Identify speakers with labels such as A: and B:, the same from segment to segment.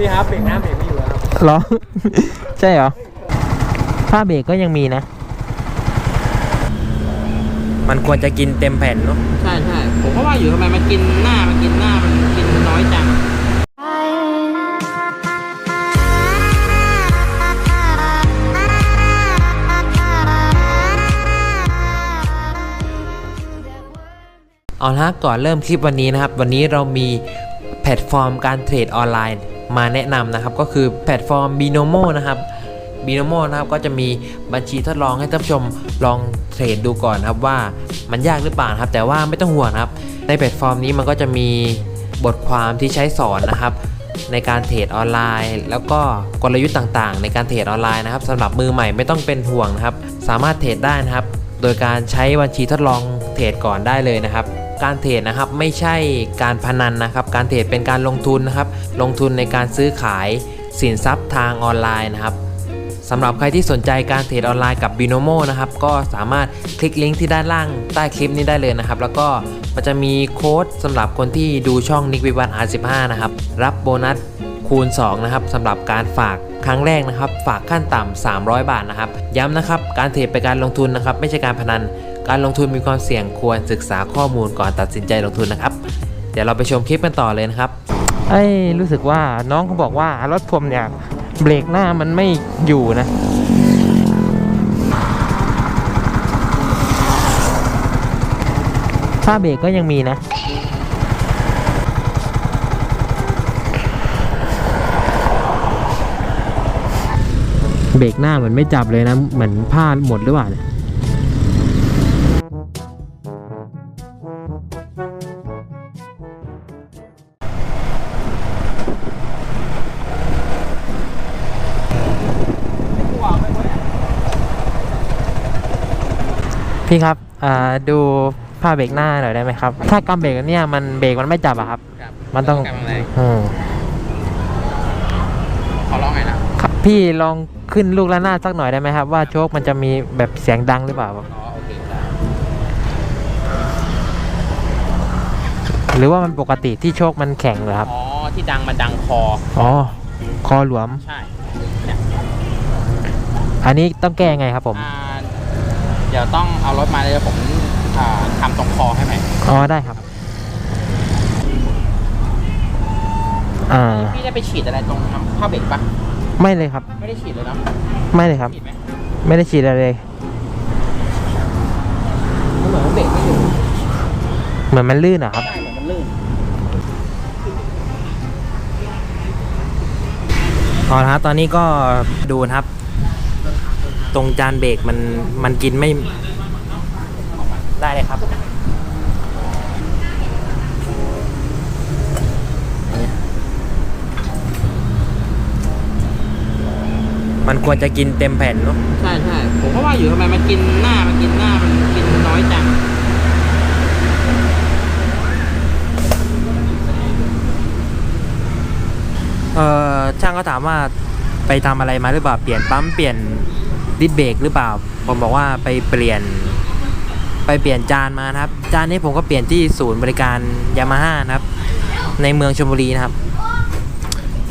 A: พี่ครับเบรกน้ำเบรกไม่อยู่แล้วครับ
B: เหรอ ใช่เหรอ ผ้าเบรกก็ยังมีนะ มันควรจะกินเต็มแผ่นเนาะ
C: ใช่ใช่ผมก็ว่าอยู่ทำไมมันกินหน้ามันกินหน้ามันกินน้อยจัง
B: เอาละครับก่อนเริ่มคลิปวันนี้นะครับ วันนี้เรามีแพลตฟอร์มการเทรดออนไลน์ มาแนะนำนะครับ ก็คือแพลตฟอร์ม Binomo นะครับ Binomo นะครับก็จะมีบัญชีทดลองให้ท่านผู้ชมลองเทรดดูก่อนครับว่ามันยากหรือเปล่าครับ แต่ว่าไม่ต้องห่วงครับ ในแพลตฟอร์มนี้มันก็จะมีบทความที่ใช้สอนนะครับ ในการเทรดออนไลน์ แล้วก็กลยุทธ์ต่างๆ ในการเทรดออนไลน์นะครับสำหรับมือใหม่ไม่ต้องเป็นห่วงนะครับ สามารถเทรดได้นะครับ โดยการใช้บัญชีทดลองเทรดก่อนได้เลยนะครับ การเทรดนะครับไม่ใช่การพนันนะครับ การเทรดเป็นการลงทุนนะครับ ลงทุนในการซื้อขายสินทรัพย์ทางออนไลน์นะครับสำหรับใครที่สนใจการเทรดออนไลน์กับ Binomo นะครับ ก็สามารถคลิกลิงก์ที่ด้านล่างใต้คลิปนี้ได้เลยนะครับ แล้วก็มันจะมีโค้ดสำหรับคนที่ดูช่องนิกวิวัฒน์ R15 นะครับ รับโบนัสคูณ 2 นะครับสำหรับการฝากครั้งแรกนะครับ ฝากขั้นต่ำ300 บาทนะครับ ย้ำนะครับ การเทรดเป็นการลงทุนนะครับ ไม่ใช่การพนัน การลงทุนมีความเสี่ยงควรศึกษาข้อมูลก่อนตัดสินใจลงทุนนะครับ เดี๋ยวเราไปชมคลิปกันต่อเลยนะครับไอ้รู้สึกว่าน้องเขาบอกว่ารถผมเนี่ยเบรกหน้ามันไม่อยู่นะถ้าเบรกก็ยังมีนะเบรกหน้ามือนไม่จับเลยนะ เหมือนผ้าหมดหรือเปล่าเนี่ย พี่ครับอ่าดูผ้าเบรกหน้าหน่อยได้ไหมครับ ถ้ากำเบรกอันเนี่ยมันเบรกมันไม่จับอะครับ
C: ครับ
B: มันต้อง
C: กำลังแรง
B: อืม
C: ขอร้องไงนะครับ
B: พี่ลองขึ้นลูกละนาดสักหน่อยได้ไหมครับ ว่าโชคมันจะมีแบบเสียงดังหรือเปล่าครับ
C: อ๋อโอเคได้
B: หรือว่ามันปกติที่โชคมันแข็งเหรอครับ
C: อ๋อ ที่ดังมันดังคอ
B: อ๋อ คอหลวม
C: ใช่
B: อันนี้ต้องแก้ไงครับผม
C: อ่า เดี๋ยวต้องเอารถมาเลยเดี๋ยวผมอ่าทำตรงคอให้ไหม
B: อ๋อได้ครับอ่า
C: พี่ได้ไปฉีดอะไรตรงผ้าเบรกปะ
B: ไม่เลยครับ
C: ไม่ได้ฉีดเลยเนาะ
B: ไม่เลยครับ
C: ฉีดไหม
B: ไม่ได้ฉีดอะไรเลย
C: มันเหมือนว่าเบรกไม่อยู่
B: เหมือนมันลื่นเหรอะครับ
C: ใช่เหมือนมันลื่น
B: เอาละครับตอนนี้ก็ดูนะครับ ตรงจานเบรกมันมันกินไม่ได้เลยครับมันควรจะกินเต็มแผ่นเนาะ
C: ใช่ใช่ผมก็ว่าอยู่ทำไมมันกินหน้ามันกินหน้ามันกินน้อยจัง
B: เออช่างก็ถามว่าไปทำอะไรมาหรือเปล่าเปลี่ยนปั๊มเปลี่ยน ดิสเบรกหรือเปล่า ผมบอกว่าไปเปลี่ยน ไปเปลี่ยนจานมานะครับ จานนี้ผมก็เปลี่ยนที่ศูนย์บริการยามาฮ่านะครับ ในเมืองชลบุรีนะครับ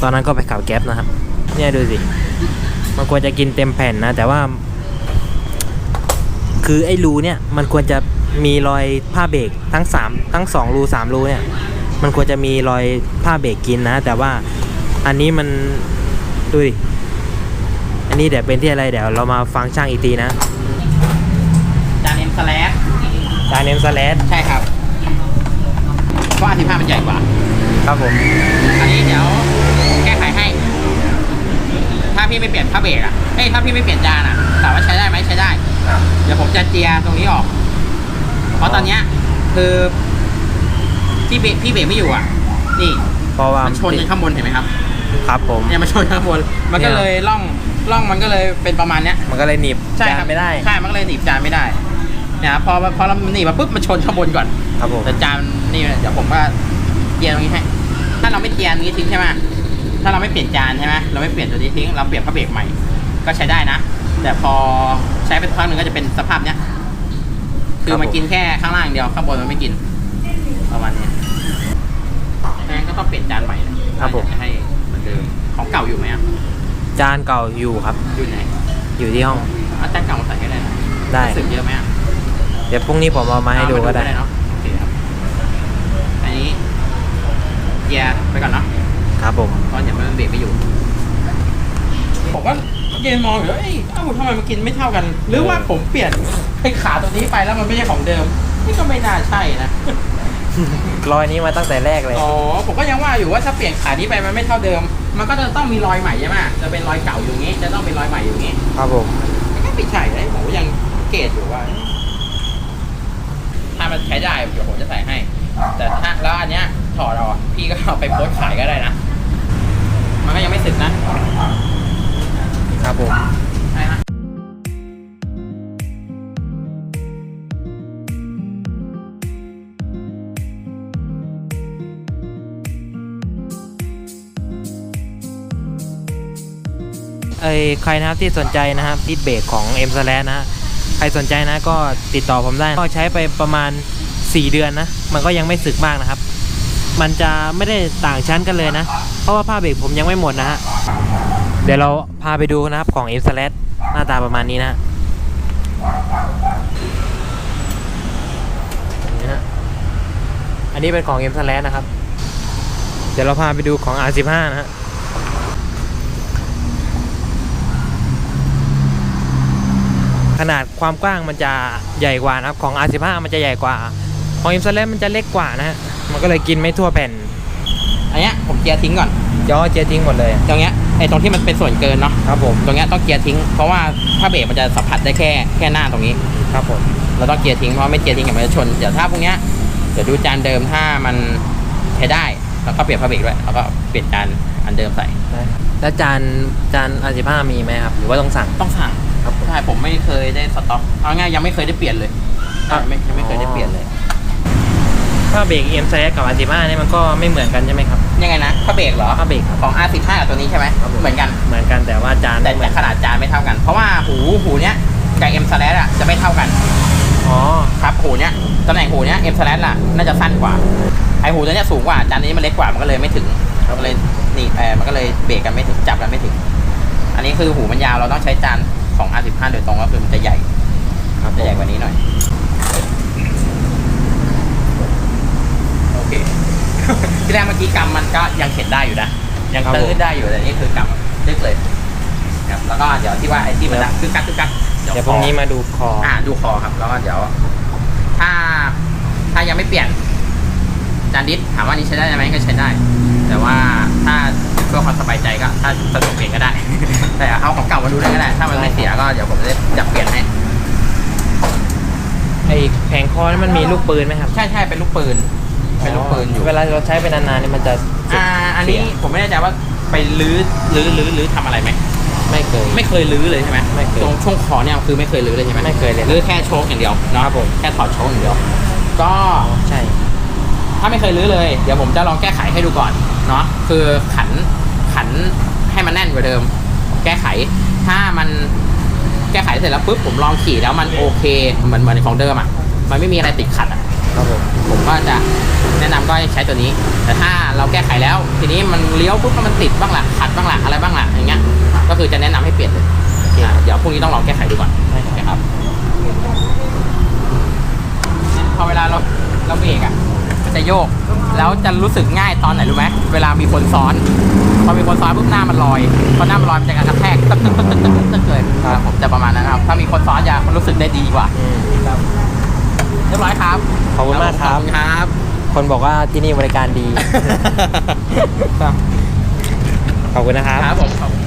B: ตอนนั้นก็ไปขับแก๊ปนะครับ เนี่ยดูสิ มันควรจะกินเต็มแผ่นนะ แต่ว่า คือไอ้รูเนี่ย มันควรจะมีรอยผ้าเบรกทั้งสามทั้งสองรูสามรูเนี่ย มันควรจะมีรอยผ้าเบรกกินนะ แต่ว่าอันนี้มันดูดิ นนี้เดี๋ยวเป็นที่อะไรเดี๋ยวเรามาฟังช่างอีกทีนะ
C: จานเอ็มสแลป
B: จานเนมสแลด
C: ใช่ครับเพราะอาทิตย์ห้ามันใหญ่กว่า
B: ครับผม
C: อันนี้เดี๋ยวแก้ไขให้ ถ้าพี่ไม่เปลี่ยนผ้าเบรกอะเอ้ยถ้าพี่ไม่เปลี่ยนจานอะถามว่าใช้ได้ไหมใช้ได้ เดี๋ยวผมจะเจียร์ตรงนี้ออก เพราะตอนเนี้ยคือที่เบรกพี่เบรกไม่อยู่อะ นี่
B: เพราะว่า
C: มันชนกันข้างบนเห็นไหมครับ
B: ครับผม
C: เนี่ยมันชนข้างบน มันก็
B: เนี่ย
C: เลยล่อง ล่องมันก็เลยเป็นประมาณเนี้ย
B: มันก็เลยหนีบ
C: ใช่ค
B: จา
C: รั
B: นไม่ได้
C: ใช่มันก็เลยหนีบจานไม่ได้เนี่ยพอพอเราหนีบมาปุ๊บมันชนข้างบนก่อน
B: ครับผม
C: แต่จานนี่เดี๋ยวผมก็เจียร์ตรงนี้ให้ ถ้าเราไม่เจียร์ตรงนี้ทิ้งใช่ไหมถ้าเราไม่เปลี่ยนจานใช่ไหมเราไม่เปลี่ยนตัวนี้ทิ้ง เราเปลี่ยนผ้าเบรกใหม่ ก็ใช้ได้นะ แต่พอใช้ไปสักพักหนึ่งก็จะเป็นสภาพเนี้ย คือมันกินแค่ข้างล่างอย่างเดียว ข้างบนมันไม่กิน ประมาณนี้ดังนั้นก็ต้องเปลี่ยนจานใหม่นะครับ
B: ผม
C: ถ้าอยากจะให้เหมือนเดิม
B: จานเก่าอยู่ครับ
C: อยู่ไหน
B: อยู่ที่ห้อง
C: อาจารย์เก่ามาใส่ให้ได้นะ
B: ได้
C: สึกเยอะไหมอะ
B: เดี๋ยวพรุ่งนี้ผมเอามาให้ดูก็ได้
C: เนาะโอเคครับอันนี้เกียร์ไปก่อนเนาะ
B: ครับผม
C: เพราะเดี๋ยวมันเบรกไม่อยู่ผมก็ยืนมองอยู่ว่าเอ้ยเอ้าทำไมมันกินไม่เท่ากัน หรือว่าผมเปลี่ยนไอ้ขาตัวนี้ไปแล้วมันไม่ใช่ของเดิม นี่ก็ไม่น่าใช่นะ
B: รอยนี้มาตั้งแต่แรกเลย
C: อ๋อผมก็ยังว่าอยู่ว่าถ้าเปลี่ยนขานี้ไปมันไม่เท่าเดิม มันก็จะต้องมีรอยใหม่ใช่ไหมจะเป็นรอยเก่าอยู่งี้ จะต้องเป็นรอยใหม่อยู่งี้
B: ครับผม
C: มันก็ไม่ใช่เลยผมก็ยังเกตอยู่ว่า ถ้ามันใช้ได้เดี๋ยวผมจะใส่ให้ แต่ถ้าแล้วอันเนี้ยถอดเอาอะพี่ก็เอาไปโพสต์ขายก็ได้นะ มันก็ยังไม่สึกนะ
B: ใครนะครับที่สนใจนะครับดิสเบรกของ M s l a s นะฮะใครสนใจนะก็ติดต่อผมได้ก็ใช้ไปประมาณ 4 เดือนนะ มันก็ยังไม่สึกมากนะครับ มันจะไม่ได้ต่างชั้นกันเลยนะ เพราะว่าผ้าเบรกผมยังไม่หมดนะฮะ เดี๋ยวเราพาไปดูนะครับของ M s l a s หน้าตาประมาณนี้นะฮะนี่ฮะอันนี้เป็นของ M s l a s นะครับ เดี๋ยวเราพาไปดูของ R15 นะฮะ ขนาดความกว้างมันจะใหญ่กว่านะครับ ของ R15 มันจะใหญ่กว่า ของ m อ็มมันจะเล็กกว่านะฮะมันก็เลยกินไม่ทั่วแผ่น
C: อันเนี้ยผมเกียร์ทิ้งก่อน
B: ย่อเจียทิ้งหมดเลย
C: ตรงเนี้ยไอ้ตรงที่มันเป็นส่วนเกินเนาะ
B: ครับผม
C: ตรงเนี้ยต้องเกียร์ทิ้งเพราะว่าถ้าเบรกมันจะสัมผัสได้แค่แค่หน้าตรงนี้
B: ครับผม
C: เราต้องเกียร์ทิ้งเพราะไม่เกียร์ทิ้งเดี๋ยวมันจะชนเดี๋ยวถ้าพวกเนี้ยเดี๋ยวดูจานเดิมถ้ามันใช้ได้แล้วก็เปลี่ยนผ้าเบรกด้วยแล้วก็เปลี่ยนจาน อันเดิมใส่
B: แล้วจานจาน R15 มีไหมครับ หรือว่าต้องสั่ง
C: ต้องสั่ง
B: ครับผม
C: ใช่ผมไม่เคยได้สต็อกเอาง่ายยังไม่เคยได้เปลี่ยนเลยใช่ไม่ยังไม่เคยได้เปลี่ยนเลย
B: ผ้าเบรก M แซกับ R15 เนี่ยมันก็ไม่เหมือนกันใช่ไหมครับ
C: ยังไงนะผ้าเบรกเหรอ
B: ผ้าเบรกครับ
C: ของ R15 กับตัวนี้ใช่ไหม
B: ครับผม
C: เหมือนกัน
B: เหมือนกันแต่ว่าจาน
C: แต่
B: ไม่เหมื
C: แต่
B: อน
C: ขนาดจานไม่เท่ากัน เพราะว่าหูหูเนี้ยกับ M slash อะจะไม่เท่ากัน
B: อ๋อ
C: ครับหูเนี้ยตำแหน่งหูเนี้ย M slash อะน่าจะสั้นกว่าไอหูตัวเนี้ยสูงกว่าจานนี้มันเล็กกว่ามันก็เลยไม่ถึง มันก็เลยนี่เออมันก็เลยเบรกกันไม่ถึงจับกันไม่ถึง อันนี้คือหูมันยาวเราต้องใช้จานของ R15 โดยตรงก็คือมันจะใหญ่
B: ครับ
C: จะใหญ่กว่านี้หน่อยโอเคที่แรกเมื่อกี้กำมันก็ยังเข็นได้อยู่นะยังตื้อได้อยู่แต่นี่คือกำลึกเลยครับแล้วก็เดี๋ยวที่ว่าไอ้ที่มันดังคือกักคือกัก
B: เดี๋ยวพรุ่งนี้มาดูคอ
C: อ่าดูคอครับแล้วก็เดี๋ยว ถ้าถ้ายังไม่เปลี่ยนจานดิสถามว่านี้ใช้ได้ไหมก็ใช้ได้ แต่ว่าถ้าเพื่อความสบายใจก็ถ้าสะดวกเปลี่ยนก็ได้ แต่เอาของเก่ามาดูได้ก็ได้ ถ้ามันไม่เสียก็เดี๋ยวผมจะจับเปลี่ยนให้
B: ไอ้แผงคอนี่มันมีลูกปืนไหมครับ
C: ใช่ใช่เป็นลูกปืน เป็นลูกปืนอยู่
B: เวลาเราใช้ไปนานๆนี่มันจะ
C: อ่า อันนี้
B: เสีย
C: ผมไม่แน่ใจว่าไปลื้อลื้อลื้อลื้อทำอะไรไหม
B: ไม่เคย
C: ไม่เคยลื้อเลยใช่ไหม
B: ไม่เคย
C: ตรงช่วงคอเนี่ยคือไม่เคยลื้อเลยใช่ไหม
B: ไม่เคยเลย
C: ลื้อแค่โชคอย่างเดียวเนาะ
B: ครับผม
C: แค่ถอดโชคอย่างเดียว ก็
B: ใช่
C: ถ้าไม่เคยลื้อเลย เดี๋ยวผมจะลองแก้ไขให้ดูก่อน เนาะคือขันขันให้มันแน่นกว่าเดิม แก้ไขถ้ามันแก้ไขเสร็จแล้วปุ๊บผมลองขี่แล้วมันโอเคเหมือนเหมือนของเดิมอะมันไม่มีอะไรติดขัดอะ
B: ครับผม
C: ผมก็จะแนะนำก็ให้ใช้ตัวนี้ แต่ถ้าเราแก้ไขแล้ว ทีนี้มันเลี้ยวปุ๊บแล้วมันติดบ้างละขัดบ้างละอะไรบ้างละอย่างเงี้ยก็คือจะแนะนำให้เปลี่ยนเลยอะเดี๋ยวพรุ่งนี้ต้องลองแก้ไขดูก่อน
B: ได้ครับ
C: นะครับ พอเวลาเราเราเบรกอะมันจะ โยก แล้วจะรู้สึกง่ายตอนไหนรู้ไหมเวลามีคนซ้อน พอมีคนซ้อนปุ๊บหน้ามันลอยพอหน้ามันลอยมันจะกระแทกตึ๊กตึ๊กตึ๊กตึ๊กตึ๊กตึ๊กเลยครับผมจะประมาณนั้นนะครับ ถ้ามีคนซ้อนจะรู้สึกได้ดีกว่า
B: อืม
C: เรียบร้อยครับ
B: ขอบคุณมากครับ
C: ขอบคุณครับ
B: คนบอกว่าที่นี่บริการดี ขอบคุณนะครับ
C: ครับผมขอบคุณ